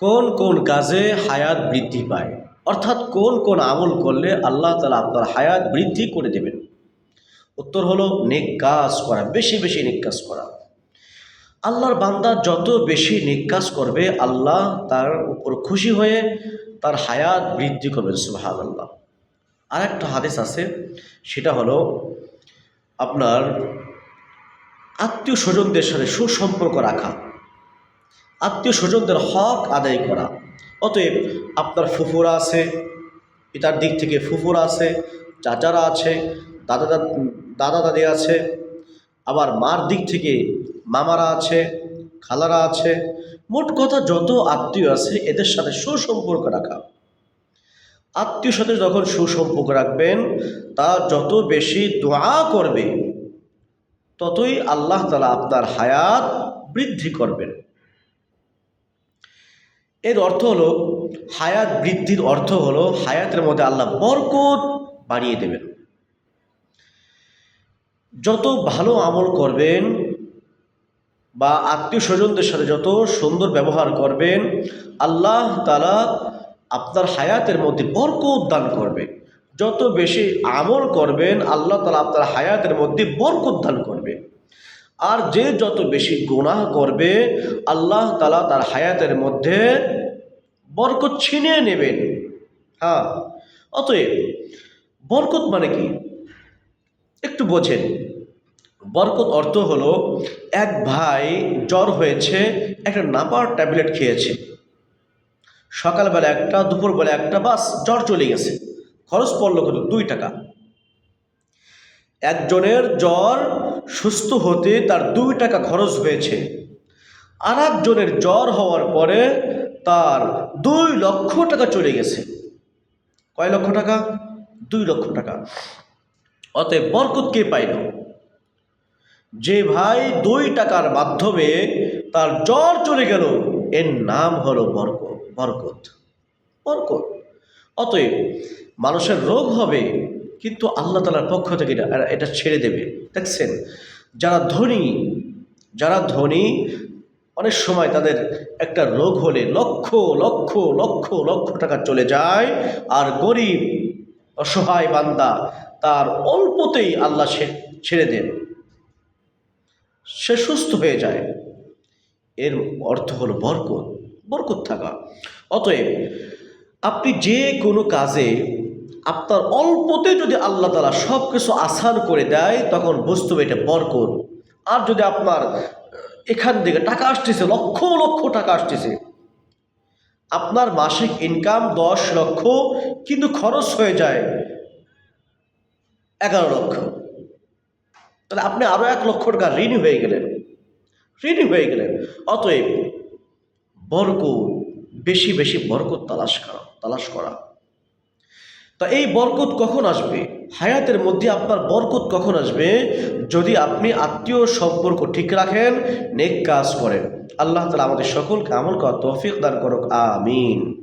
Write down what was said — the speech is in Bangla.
কোন কোন কাজে হায়াত বৃদ্ধি পায়? অর্থাৎ কোন কোন আমল করলে আল্লাহ তালা আপনার হায়াত বৃদ্ধি করে দেবেন? উত্তর হলো নেক কাজ করা, বেশি বেশি নেক কাজ করা। আল্লাহর বান্দা যত বেশি নেক কাজ করবে, আল্লাহ তার উপর খুশি হয়ে তার হায়াত বৃদ্ধি করবেন সুহান আল্লাহ আর একটা হাদিস আছে, সেটা হলো আপনার আত্মীয় স্বজনদের সাথে সুসম্পর্ক রাখা। আত্মীয় স্বজনদের হক আদায় করা। অতএব আপনার ফুফুরা আছে, পিতার দিক থেকে ফুফুরা আছে, চাচারা আছে, দাদা দাদ- দাদা আছে, আবার মার দিক থেকে মামারা আছে, খালারা আছে, মোট কথা যত আত্মীয় আছে এদের সাথে সুসম্পর্ক রাখা। আত্মীয় সাথে যখন সুসম্পর্ক রাখবেন, তা যত বেশি দোয়া করবে, ততই আল্লাহ তালা আপনার হায়াত বৃদ্ধি করবেন। এর অর্থ হলো, হায়াত বৃদ্ধির অর্থ হলো, হায়াতের মধ্যে আল্লাহ বরকত বাড়িয়ে দেবেন। যত ভালো আমল করবেন বা আত্মীয় স্বজনদের সাথে যত সুন্দর ব্যবহার করবেন, আল্লাহ তালা আপনার হায়াতের মধ্যে বরকত দান করবে। যত বেশি আমল করবেন, আল্লাহ তালা আপনার হায়াতের মধ্যে বরকত দান করবে। আর যে যত বেশি গুনাহ করবে, আল্লাহ তালা তার হায়াতের মধ্যে বরকত ছিনিয়ে নেবেন। হ্যাঁ অতএব বরকত মানে কি? একটু বোঝেন। বরকত অর্থ হলো এক ভাই জ্বর হয়েছে, একটা নাপার ট্যাবলেট খেয়েছে। সকালবেলা একটা, দুপুরবেলা একটা, বাস জ্বর চলে গেছে। খরচ পড়ল কত? দুই টাকা। একজনের জ্বর সুস্থ হতে তার দুই টাকা খরচ হয়েছে। আর একজনের জ্বর হওয়ার পরে তার দুই লক্ষ টাকা চলে গেছে। কয় লক্ষ টাকা? দুই লক্ষ টাকা। অতএব বরকত কে পাইল? যে ভাই দুই টাকার মাধ্যমে তার জ্বর চলে গেল, এর নাম হলো বরকত বরকত। বরকত। অতএব মানুষের রোগ হবে কিন্তু আল্লাহ তালার পক্ষ থেকে এটা ছেড়ে দেবে। দেখছেন? যারা ধনী যারা ধনী, অনেক সময় তাদের একটা রোগ হলে লক্ষ লক্ষ লক্ষ লক্ষ টাকা চলে যায়, আর গরিব, অসহায় বান্দা তার অল্পতেই আল্লাহ ছেড়ে দেন। সে সুস্থ হয়ে যায়। এর অর্থ হলো বরকত বরকত থাকা। অতএব আপনি যে কোনো কাজে আপনার অল্পতে যদি আল্লাহ তালা সব কিছু আসান করে দেয়, তখন বুঝতে হবে এটা বরকত। আর যদি আপনার এখান থেকে টাকা আসতেছে, লক্ষ লক্ষ টাকা আসতেছে, আপনার মাসিক ইনকাম দশ লক্ষ, কিন্তু খরচ হয়ে যায় এগারো লক্ষ। তাহলে আপনি আরও এক লক্ষ টাকা ঋণী হয়ে গেলেন। ঋণী হয়ে গেলেন। অতএব বরকত, বেশি বেশি বরকত তালাশ করা তালাশ করা। তা এই বরকত কখন আসবে? হায়াতের মধ্যে আপনার বরকত কখন আসবে? যদি আপনি আত্মীয় সম্পর্ক ঠিক রাখেন, নেক কাজ করেন। আল্লাহ তালা আমাদের সকলকে আমল করা তৌফিক দান করুক। আমিন।